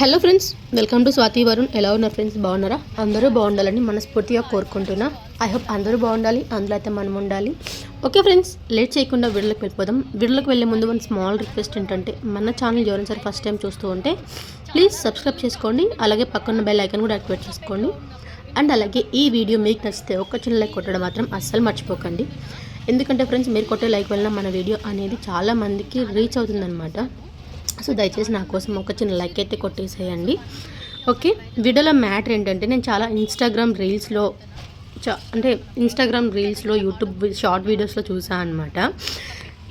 Hello friends welcome to Swathi Varun. ఎలా ఉన్నారు friends? బాగున్నారా? అందరూ బాగుండాలని మనస్ఫూర్తిగా కోరుకుంటున్నా. ఐ హోప్ అందరూ బాగుండాలి అందులో అయితే మనం ఉండాలి. ఓకే ఫ్రెండ్స్ లేట్ చేయకుండా వీడియోకి వెళ్ళిపోదాం. వీడియోకి వెళ్ళే ముందు మన స్మాల్ రిక్వెస్ట్ ఏంటంటే మన ఛానల్ ఎవరైనా ఫస్ట్ టైం చూస్తూ ఉంటే ప్లీజ్ సబ్స్క్రైబ్ చేసుకోండి. అలాగే పక్కన బెల్ ఐకన్ కూడా యాక్టివేట్ చేసుకోండి. అండ్ అలాగే ఈ వీడియో మీకు నచ్చితే ఒక్క చిన్న లైక్ కొట్టడం మాత్రం అస్సలు మర్చిపోకండి. ఎందుకంటే ఫ్రెండ్స్ మీరు కొట్టే లైక్ వల్ల మన వీడియో అనేది చాలా మందికి రీచ్ అవుతుందన్నమాట. సో దయచేసి నా కోసం ఒక చిన్న లైక్ అయితే కొట్టేసేయండి. ఓకే వీడియోలో మ్యాటర్ ఏంటంటే నేను చాలా ఇన్స్టాగ్రామ్ రీల్స్లో చా అంటే ఇన్స్టాగ్రామ్ రీల్స్లో యూట్యూబ్ షార్ట్ వీడియోస్లో చూసాను అనమాట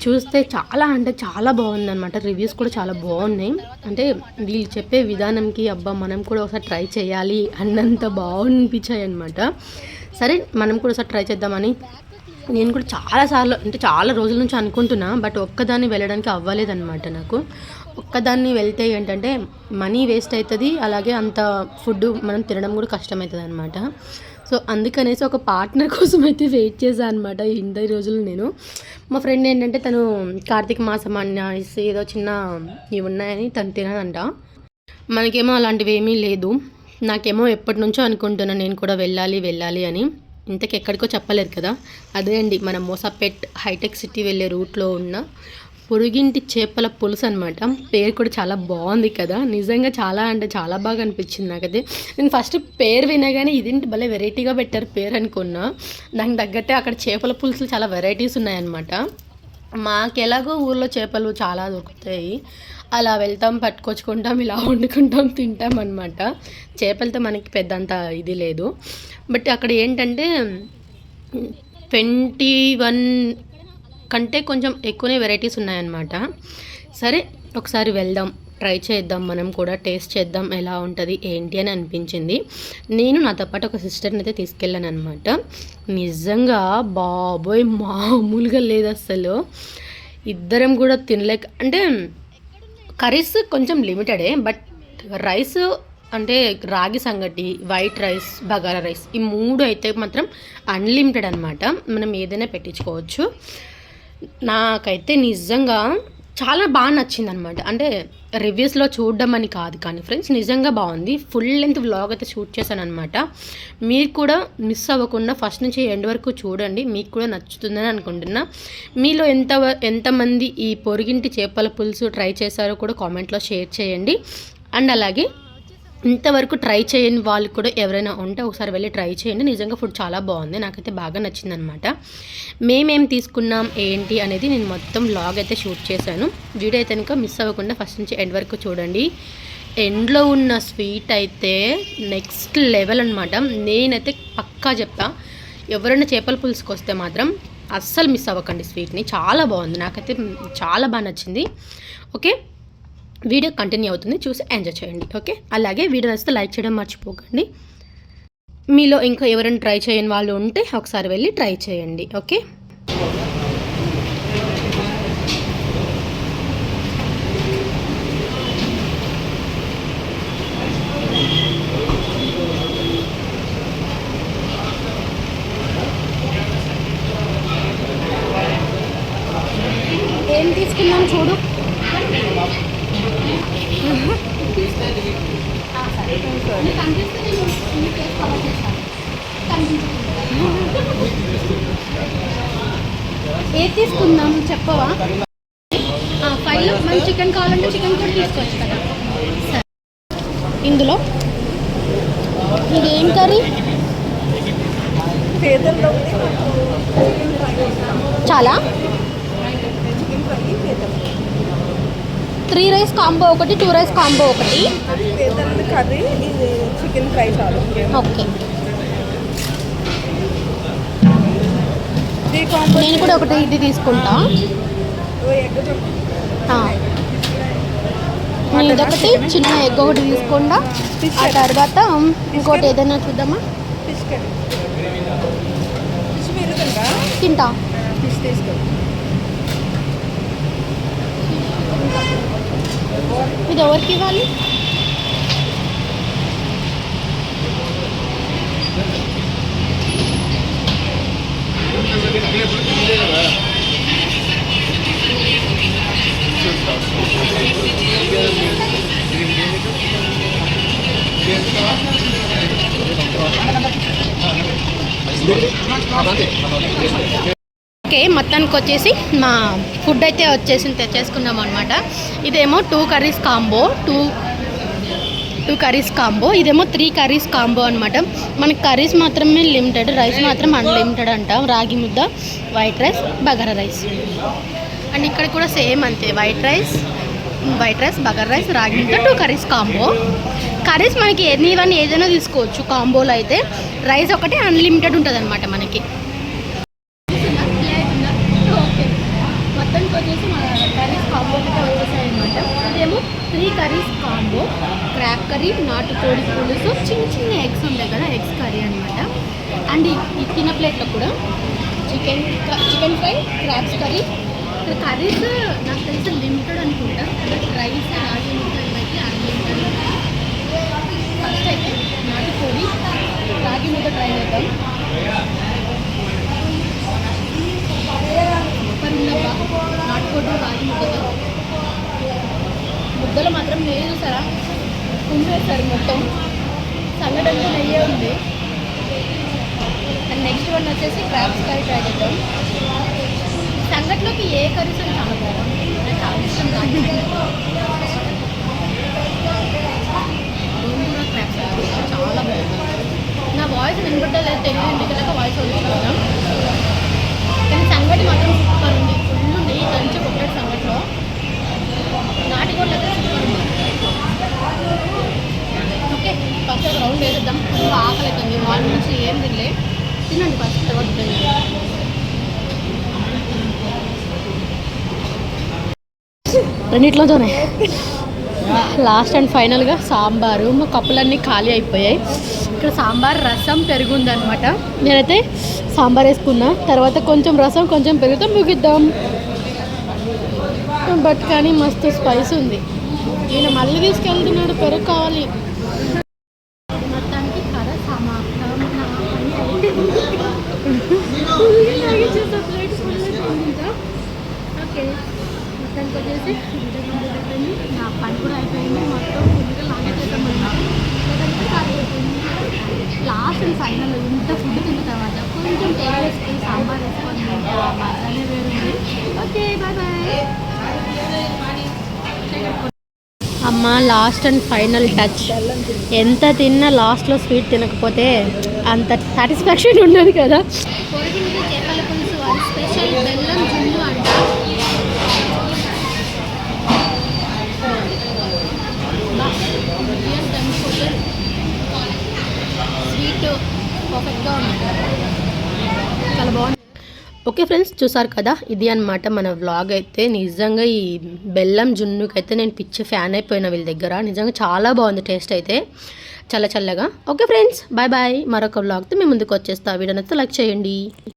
చూస్తే చాలా అంటే చాలా బాగుందన్నమాట. రివ్యూస్ కూడా చాలా బాగున్నాయి. అంటే వీళ్ళు చెప్పే విధానంకి అబ్బా మనం కూడా ఒకసారి ట్రై చేయాలి అన్నంత బాగునిపించాయి అనమాట సరే మనం కూడా ఒకసారి ట్రై చేద్దామని నేను కూడా చాలాసార్లు అంటే చాలా రోజుల నుంచి అనుకుంటున్నా బట్ ఒక్కదాన్ని వెళ్ళడానికి అవ్వలేదన్నమాట నాకు. ఒక్కదాన్ని వెళ్తే ఏంటంటే మనీ వేస్ట్ అవుతుంది అలాగే అంత ఫుడ్ మనం తినడం కూడా కష్టమవుతుంది అనమాట సో అందుకనేసి ఒక పార్ట్నర్ కోసం అయితే వెయిట్ చేశాను అనమాట ఇంత రోజులు నేను. మా ఫ్రెండ్ ఏంటంటే తను కార్తీక మాసం అనేసి ఏదో చిన్న ఇవి ఉన్నాయని తను తినదంట. మనకేమో అలాంటివి ఏమీ లేదు. నాకేమో ఎప్పటి నుంచో అనుకుంటున్నాను నేను కూడా వెళ్ళాలి వెళ్ళాలి అని. ఇంతకు ఎక్కడికో చెప్పలేదు కదా. అదే అండి మన మోసాపేట్ హైటెక్ సిటీ వెళ్ళే రూట్లో ఉన్న పొరుగింటి చేపల పులుసు అనమాట పేరు కూడా చాలా బాగుంది కదా. నిజంగా చాలా అంటే చాలా బాగా అనిపించింది నాకైతే. నేను ఫస్ట్ పేరు వినగానే ఇదేంటి భలే వెరైటీగా పెట్టారు పేరు అనుకున్నా. దానికి తగ్గట్టే అక్కడ చేపల పులుసులు చాలా వెరైటీస్ ఉన్నాయన్నమాట. మాకెలాగో ఊర్లో చేపలు చాలా దొరుకుతాయి. అలా వెళ్తాం పట్టుకొచ్చుకుంటాం ఇలా వండుకుంటాం తింటాం అనమాట చేపలతో మనకి పెద్దంత ఇది లేదు. బట్ అక్కడ ఏంటంటే ట్వంటీ వన్ కంటే కొంచెం ఎక్కువనే వెరైటీస్ ఉన్నాయన్నమాట. సరే ఒకసారి వెళ్దాం. ట్రై చేద్దాం. మనం కూడా టేస్ట్ చేద్దాం. ఎలా ఉంటుంది? ఏంటి అని అనిపించింది. నేను నాతో పాటు ఒక సిస్టర్ని అయితే తీసుకెళ్ళాను అనమాట నిజంగా బాబోయ్! మామూలుగా లేదు అసలు ఇద్దరం కూడా తినలేక అంటే కర్రీస్ కొంచెం లిమిటెడే బట్ రైస్ అంటే రాగి సంగటి వైట్ రైస్ బగారా రైస్ ఈ మూడు అయితే మాత్రం అన్లిమిటెడ్ అనమాట మనం ఏదైనా పెట్టించుకోవచ్చు. నాకైతే నిజంగా చాలా బాగా నచ్చింది అనమాట అంటే రివ్యూస్లో చూడడం అని కాదు కానీ ఫ్రెండ్స్ నిజంగా బాగుంది. ఫుల్ లెంత్ వ్లాగ్ అయితే షూట్ చేశాను అనమాట మీరు కూడా మిస్ అవ్వకుండా ఫస్ట్ నుంచి ఎండ్ వరకు చూడండి. మీకు కూడా నచ్చుతుందని అనుకుంటున్నా. మీలో ఎంత ఎంతమంది ఈ పొరిగింటి చేపల పులుసు ట్రై చేశారో కూడా కామెంట్లో షేర్ చేయండి. అండ్ అలాగే ఇంతవరకు ట్రై చేయని వాళ్ళు కూడా ఎవరైనా ఉంటే ఒకసారి వెళ్ళి ట్రై చేయండి. నిజంగా ఫుడ్ చాలా బాగుంది. నాకైతే బాగా నచ్చింది అనమాట మేమేం తీసుకున్నాం ఏంటి అనేది నేను మొత్తం లాగ్ అయితే షూట్ చేశాను. వీడియో అయితే కనుక మిస్ అవ్వకుండా ఫస్ట్ నుంచి ఎండ్ వరకు చూడండి. ఎండ్లో ఉన్న స్వీట్ అయితే నెక్స్ట్ లెవెల్ అనమాట నేనైతే పక్కా చెప్తా ఎవరైనా చేపల పులుసుకు వస్తే మాత్రం అస్సలు మిస్ అవ్వకండి స్వీట్ని చాలా బాగుంది. నాకైతే చాలా బాగా నచ్చింది. ఓకే? వీడియో కంటిన్యూ అవుతుంది. చూసి ఎంజాయ్ చేయండి ఓకే? అలాగే వీడియో నచ్చితే లైక్ చేయడం మర్చిపోకండి. మీలో ఇంకా ఎవరైనా ట్రై చేయని వాళ్ళు ఉంటే ఒకసారి వెళ్ళి ట్రై చేయండి ఓకే? ఏం తీసుకున్నాం చూడు? ఏది తీసుకుందాం చెప్పవా? ఫైవ్లో మన చికెన్ కావాలంటే చికెన్ కూడా తీసుకోవచ్చు కదా. సరే ఇందులో ఇదేం కర్రీ? చాలా. త్రీ రైస్ కాంబో ఒకటి టూ రైస్ కాంబో ఒకటి. కర్రీ ఇది చికెన్ ఫ్రై చాలు. ఓకే. నేను కూడా ఒకటి ఇది తీసుకుంటా. ఇదొకటి చిన్న ఎగ్ ఒకటి తీసుకుంటా. ఆ తర్వాత ఇంకోటి ఏదైనా చూద్దామా? తింటా. ఎవరికి ఇవ్వాలి ఓకే మొత్తానికి వచ్చేసి మా ఫుడ్ అయితే వచ్చేసి తెచ్చేసుకున్నాం అనమాట ఇదేమో two curries combo two two curries combo ఇదేమో త్రీ కర్రీస్ కాంబో అనమాట మనకి కర్రీస్ మాత్రమే లిమిటెడ్ రైస్ మాత్రం అన్లిమిటెడ్ అంట. Ragi mudda white rice bagara rice. And ఇక్కడ కూడా సేమ్ అంతే white rice white rice bagara rice ragi mudda two curries combo. Curries మనకి ఎన్ని ఇవన్నీ ఏదైనా తీసుకోవచ్చు కాంబోలో అయితే. రైస్ ఒకటి అన్లిమిటెడ్ ఉంటుంది అనమాట మనకి ఓకే మొత్తానికి వచ్చేసి మన కర్రీస్ కాంబో అయితే వచ్చేసాయి అనమాట ఇదేమో three curries combo crab curry నాటుకోడి పులుసు చిన్న చిన్న ఎగ్స్ ఉంటాయి కదా ఎగ్స్ కర్రీ అనమాట అండ్ ఈ- తిన్న ప్లేట్లో కూడా chicken chicken fry crabs curry ఇక్కడ కర్రీస్ నాకు తెలిసి లిమిటెడ్ అనుకుంటా. రైస్ రాగి ముద్ద ఇవైతే అన్లిమిటెడ్ ఫస్ట్ అయితే నాటుకోడి రాగి ముద్ద ట్రై చేద్దాం. సూపర్ నాటుకోడి రాగి ముద్దతో ముద్దలు మాత్రం లేదు చూసారా ఉండేస్తారు మొత్తం. సంగటంతో నెయ్యే ఉంది. అండ్ నెక్స్ట్ వన్ వచ్చేసి క్రాప్స్ కర్రీ ట్రై చేద్దాం సంగట్లోకి ఏ కర్రీస్ అని చాలా బాగుంది. చాలా ఇష్టం రాగి గోంగూర క్రాప్స్ చాలా బాగుంది. నా వాయిస్ వినపడలేదు తెలియదు. కదా వాయిస్ వదులుతున్నాను కానీ సంగటి మాత్రం సూపర్ ఉంది. ఫుల్ నెయ్యి దంచి కొట్టాడు సంగట్లో నాటికోళ్ళు అయితే సూపర్ ఉంది. ఓకే ఫస్ట్ ఒక రౌండ్ వేసేద్దాం ఫుల్ ఆకలి అవుతుంది మార్నింగ్ నుంచి ఏం తినలే తినండి ఫస్ట్ తర్వాత తినండి రెండిట్లోనే లాస్ట్ అండ్ ఫైనల్గా సాంబారు. మా కప్పులన్నీ ఖాళీ అయిపోయాయి. ఇక్కడ సాంబార్ రసం పెరుగు ఉందన్నమాట నేనైతే సాంబార్ వేసుకున్నా. తర్వాత కొంచెం రసం కొంచెం పెరుగుతాం ముగిద్దాం. బట్ కానీ మస్తు స్పైస్ ఉంది. ఈయన మళ్ళీ తీసుకెళ్తున్నాడు పెరుగు కావాలి. మొత్తానికి కథ సమాప్తం. నా పని ఓకే మొత్తానికి వచ్చేసి నా పని కూడా అయిపోయింది. మొత్తం ఫుడ్గా లాగేసేద్దాం లాస్ట్ అండ్ ఫైనల్ ఇంత ఫుడ్ తింటాం అమ్మ లాస్ట్ అండ్ ఫైనల్ టచ్ ఎంత తిన్నా లాస్ట్లో స్వీట్ తినకపోతే అంత సాటిస్ఫాక్షన్ ఉండదు కదా. స్వీట్ పర్ఫెక్ట్గా ఉంది. చాలా బాగుంది. ఓకే ఫ్రెండ్స్ చూసారు కదా? ఇది అన్నమాట మన వ్లాగ్ అయితే. నిజంగా ఈ బెల్లం జున్నుకి అయితే నేను పిచ్చి ఫ్యాన్ అయిపోయిన వీళ్ళ దగ్గర. నిజంగా చాలా బాగుంది టేస్ట్ అయితే. చల్ల చల్లగా. Okay friends bye bye. మరొక వ్లాగ్తో మేము ముందుకు వచ్చేస్తా. వీడియో లైక్ చేయండి.